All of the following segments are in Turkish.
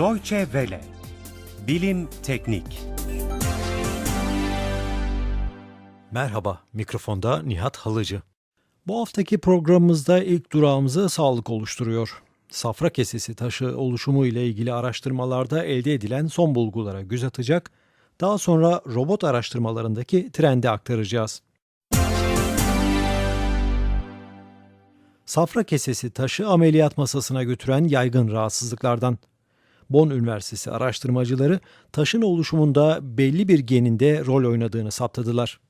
Deutsche Welle. Bilim Teknik Merhaba, mikrofonda Nihat Halıcı. Bu haftaki programımızda ilk durağımızı sağlık oluşturuyor. Safra kesesi taşı oluşumu ile ilgili araştırmalarda elde edilen son bulgulara göz atacak, daha sonra robot araştırmalarındaki trendi aktaracağız. Safra kesesi taşı ameliyat masasına götüren yaygın rahatsızlıklardan. Bonn Üniversitesi araştırmacıları taşın oluşumunda belli bir geninde rol oynadığını saptadılar.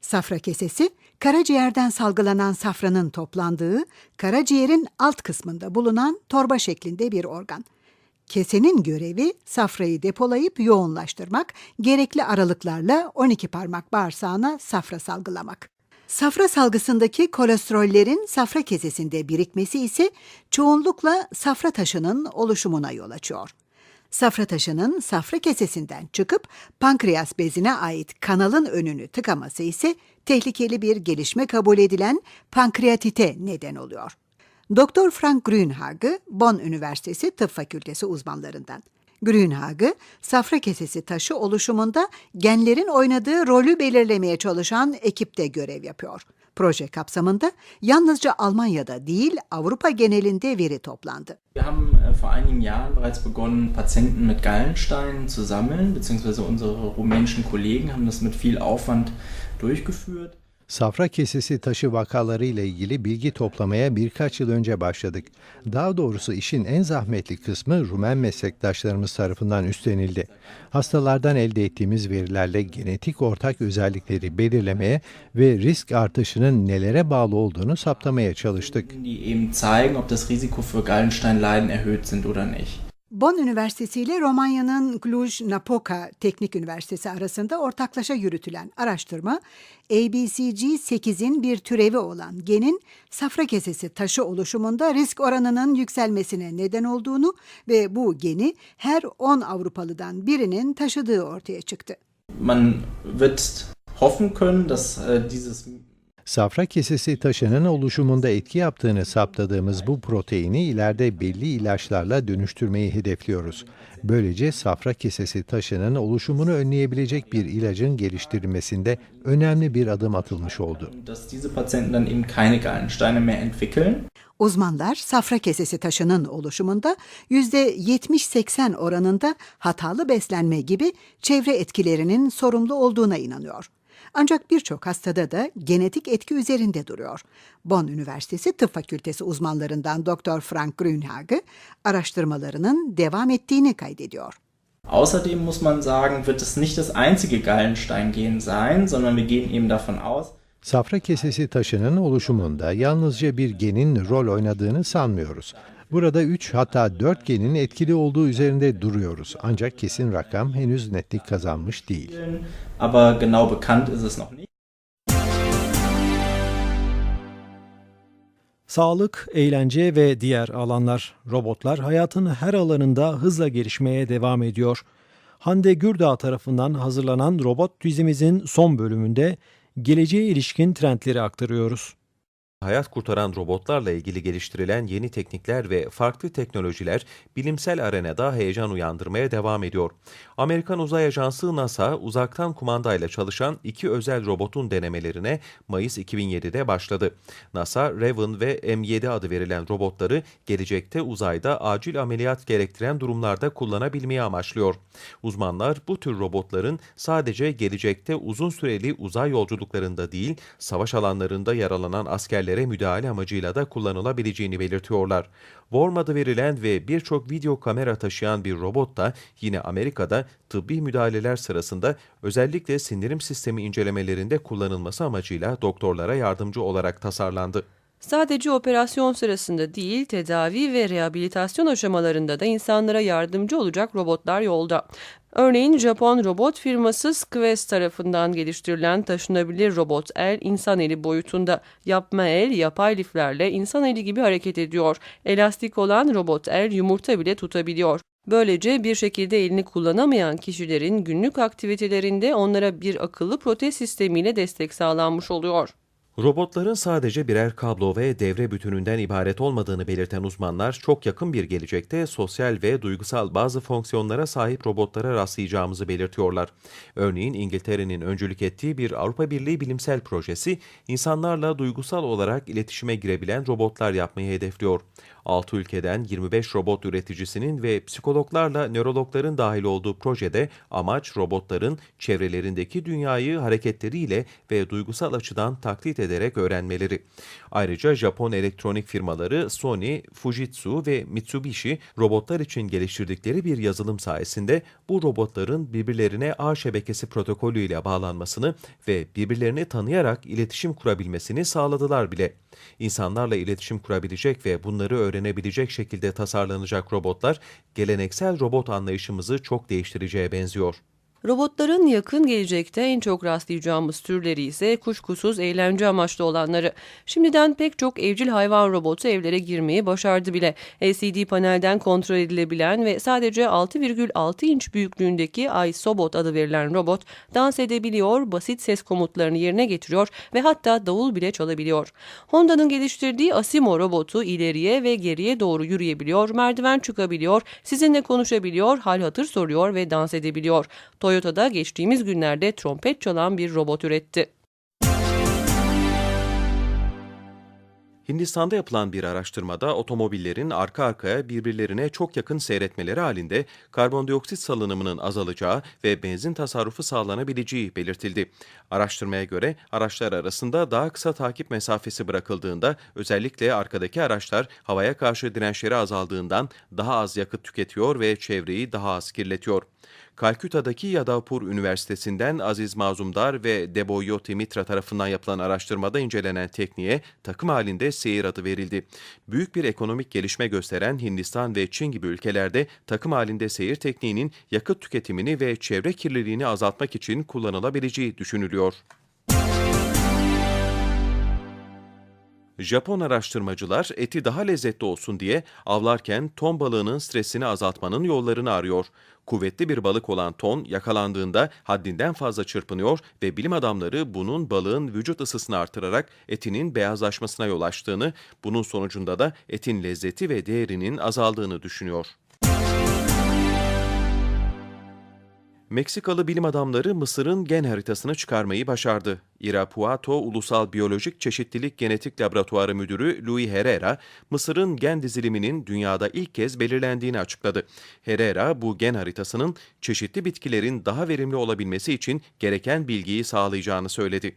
Safra kesesi, karaciğerden salgılanan safranın toplandığı, karaciğerin alt kısmında bulunan torba şeklinde bir organ. Kesenin görevi safrayı depolayıp yoğunlaştırmak, gerekli aralıklarla 12 parmak bağırsağına safra salgılamak. Safra salgısındaki kolesterollerin safra kesesinde birikmesi ise çoğunlukla safra taşının oluşumuna yol açıyor. Safra taşının safra kesesinden çıkıp pankreas bezine ait kanalın önünü tıkaması ise tehlikeli bir gelişme kabul edilen pankreatite neden oluyor. Dr. Frank Grünhage, Bonn Üniversitesi Tıp Fakültesi uzmanlarından. Grünhage, safra kesesi taşı oluşumunda genlerin oynadığı rolü belirlemeye çalışan ekipte görev yapıyor. Proje kapsamında yalnızca Almanya'da değil Avrupa genelinde veri toplandı. Wir haben äh, vor einigen Jahren bereits begonnen, Patienten mit Gallensteinen zu sammeln, beziehungsweise unsere rumänischen Kollegen haben das mit viel Aufwand durchgeführt. Safra kesesi taşı vakaları ile ilgili bilgi toplamaya birkaç yıl önce başladık. Daha doğrusu işin en zahmetli kısmı Rumen meslektaşlarımız tarafından üstlenildi. Hastalardan elde ettiğimiz verilerle genetik ortak özellikleri belirlemeye ve risk artışının nelere bağlı olduğunu saptamaya çalıştık. Die eben zeigen, ob das Risiko für Gallensteinleiden erhöht sind oder nicht. Bonn Üniversitesi ile Romanya'nın Cluj-Napoca Teknik Üniversitesi arasında ortaklaşa yürütülen araştırma, ABCG8'in bir türevi olan genin safra kesesi taşı oluşumunda risk oranının yükselmesine neden olduğunu ve bu geni her 10 Avrupalıdan birinin taşıdığı ortaya çıktı. Man wird hoffen können, dass äh, dieses Safra kesesi taşının oluşumunda etki yaptığını saptadığımız bu proteini ileride belli ilaçlarla dönüştürmeyi hedefliyoruz. Böylece safra kesesi taşının oluşumunu önleyebilecek bir ilacın geliştirilmesinde önemli bir adım atılmış oldu. Uzmanlar safra kesesi taşının oluşumunda %70-80 oranında hatalı beslenme gibi çevre etkilerinin sorumlu olduğuna inanıyor. Ancak birçok hastada da genetik etki üzerinde duruyor. Bonn Üniversitesi Tıp Fakültesi uzmanlarından Dr. Frank Grünhage araştırmalarının devam ettiğini kaydediyor. Außerdem muss man sagen, wird es nicht das einzige Gallenstein-Gen sein, sondern wir gehen eben davon aus, Safra kesesi taşının oluşumunda yalnızca bir genin rol oynadığını sanmıyoruz. Burada 3 hatta 4 genin etkili olduğu üzerinde duruyoruz. Ancak kesin rakam henüz netlik kazanmış değil. aber genau bekannt ist es noch nicht. Sağlık, eğlence ve diğer alanlar, robotlar hayatın her alanında hızla gelişmeye devam ediyor. Hande Gürdağ tarafından hazırlanan robot dizimizin son bölümünde geleceğe ilişkin trendleri aktarıyoruz. Hayat kurtaran robotlarla ilgili geliştirilen yeni teknikler ve farklı teknolojiler bilimsel arenada heyecan uyandırmaya devam ediyor. Amerikan Uzay Ajansı NASA uzaktan kumandayla çalışan iki özel robotun denemelerine Mayıs 2007'de başladı. NASA, Raven ve M7 adı verilen robotları gelecekte uzayda acil ameliyat gerektiren durumlarda kullanabilmeyi amaçlıyor. Uzmanlar bu tür robotların sadece gelecekte uzun süreli uzay yolculuklarında değil, savaş alanlarında yaralanan askerlere müdahale amacıyla da kullanılabileceğini belirtiyorlar. Worm adı verilen ve birçok video kamera taşıyan bir robot da yine Amerika'da tıbbi müdahaleler sırasında özellikle sindirim sistemi incelemelerinde kullanılması amacıyla doktorlara yardımcı olarak tasarlandı. Sadece operasyon sırasında değil, tedavi ve rehabilitasyon aşamalarında da insanlara yardımcı olacak robotlar yolda. Örneğin Japon robot firması Squest tarafından geliştirilen taşınabilir robot el insan eli boyutunda. Yapma el yapay liflerle insan eli gibi hareket ediyor. Elastik olan robot el yumurta bile tutabiliyor. Böylece bir şekilde elini kullanamayan kişilerin günlük aktivitelerinde onlara bir akıllı protez sistemiyle destek sağlanmış oluyor. Robotların sadece birer kablo ve devre bütününden ibaret olmadığını belirten uzmanlar, çok yakın bir gelecekte sosyal ve duygusal bazı fonksiyonlara sahip robotlara rastlayacağımızı belirtiyorlar. Örneğin İngiltere'nin öncülük ettiği bir Avrupa Birliği bilimsel projesi, insanlarla duygusal olarak iletişime girebilen robotlar yapmayı hedefliyor. 6 ülkeden 25 robot üreticisinin ve psikologlarla nörologların dahil olduğu projede amaç robotların çevrelerindeki dünyayı hareketleriyle ve duygusal açıdan taklit ederek öğrenmeleri. Ayrıca Japon elektronik firmaları Sony, Fujitsu ve Mitsubishi robotlar için geliştirdikleri bir yazılım sayesinde bu robotların birbirlerine ağ şebekesi protokolüyle bağlanmasını ve birbirlerini tanıyarak iletişim kurabilmesini sağladılar bile. İnsanlarla iletişim kurabilecek ve bunları öğrenebilecek şekilde tasarlanacak robotlar geleneksel robot anlayışımızı çok değiştireceğe benziyor. Robotların yakın gelecekte en çok rastlayacağımız türleri ise kuşkusuz eğlence amaçlı olanları. Şimdiden pek çok evcil hayvan robotu evlere girmeyi başardı bile. LCD panelden kontrol edilebilen ve sadece 6,6 inç büyüklüğündeki iSobot adı verilen robot dans edebiliyor, basit ses komutlarını yerine getiriyor ve hatta davul bile çalabiliyor. Honda'nın geliştirdiği Asimo robotu ileriye ve geriye doğru yürüyebiliyor, merdiven çıkabiliyor, sizinle konuşabiliyor, hal hatır soruyor ve dans edebiliyor. Toyota'da geçtiğimiz günlerde trompet çalan bir robot üretti. Hindistan'da yapılan bir araştırmada otomobillerin arka arkaya birbirlerine çok yakın seyretmeleri halinde karbondioksit salınımının azalacağı ve benzin tasarrufu sağlanabileceği belirtildi. Araştırmaya göre araçlar arasında daha kısa takip mesafesi bırakıldığında özellikle arkadaki araçlar havaya karşı dirençleri azaldığından daha az yakıt tüketiyor ve çevreyi daha az kirletiyor. Kalküta'daki Yadavpur Üniversitesi'nden Aziz Mazumdar ve Deboyoti Mitra tarafından yapılan araştırmada incelenen tekniğe takım halinde seyir adı verildi. Büyük bir ekonomik gelişme gösteren Hindistan ve Çin gibi ülkelerde takım halinde seyir tekniğinin yakıt tüketimini ve çevre kirliliğini azaltmak için kullanılabileceği düşünülüyor. Japon araştırmacılar eti daha lezzetli olsun diye avlarken ton balığının stresini azaltmanın yollarını arıyor. Kuvvetli bir balık olan ton yakalandığında haddinden fazla çırpınıyor ve bilim adamları bunun balığın vücut ısısını artırarak etinin beyazlaşmasına yol açtığını, bunun sonucunda da etin lezzeti ve değerinin azaldığını düşünüyor. Meksikalı bilim adamları Mısır'ın gen haritasını çıkarmayı başardı. Irapuato Ulusal Biyolojik Çeşitlilik Genetik Laboratuvarı Müdürü Louis Herrera, Mısır'ın gen diziliminin dünyada ilk kez belirlendiğini açıkladı. Herrera, bu gen haritasının çeşitli bitkilerin daha verimli olabilmesi için gereken bilgiyi sağlayacağını söyledi.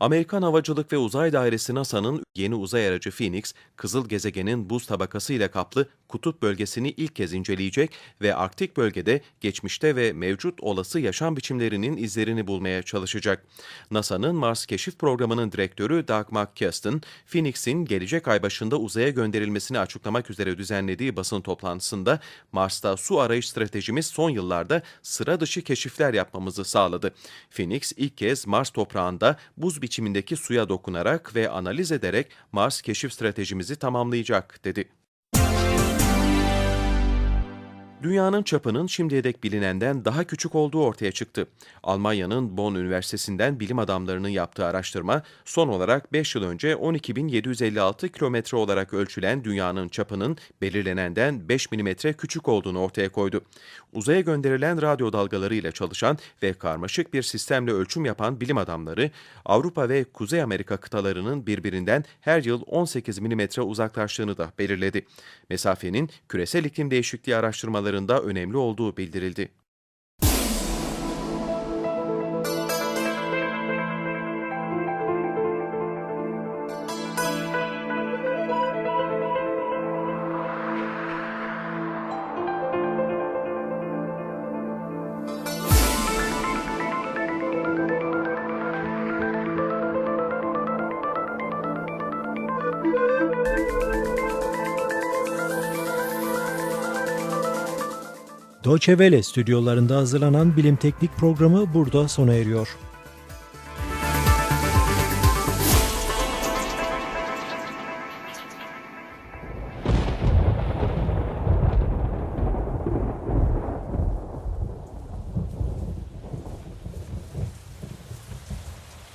Amerikan Havacılık ve Uzay Dairesi NASA'nın yeni uzay aracı Phoenix, kızıl gezegenin buz tabakası ile kaplı kutup bölgesini ilk kez inceleyecek ve Arktik bölgede geçmişte ve mevcut olası yaşam biçimlerinin izlerini bulmaya çalışacak. NASA'nın Mars Keşif Programı'nın direktörü Doug McKeston, Phoenix'in gelecek ay başında uzaya gönderilmesini açıklamak üzere düzenlediği basın toplantısında Mars'ta su arayış stratejimiz son yıllarda sıra dışı keşifler yapmamızı sağladı. Phoenix ilk kez Mars toprağında buz biçimindeki suya dokunarak ve analiz ederek Mars keşif stratejimizi tamamlayacak, dedi. Dünyanın çapının şimdiye dek bilinenden daha küçük olduğu ortaya çıktı. Almanya'nın Bonn Üniversitesi'nden bilim adamlarının yaptığı araştırma, son olarak 5 yıl önce 12.756 kilometre olarak ölçülen dünyanın çapının belirlenenden 5 milimetre küçük olduğunu ortaya koydu. Uzaya gönderilen radyo dalgalarıyla çalışan ve karmaşık bir sistemle ölçüm yapan bilim adamları, Avrupa ve Kuzey Amerika kıtalarının birbirinden her yıl 18 milimetre uzaklaştığını da belirledi. Mesafenin küresel iklim değişikliği araştırmaları önemli olduğu bildirildi. Deutsche Welle stüdyolarında hazırlanan bilim teknik programı burada sona eriyor.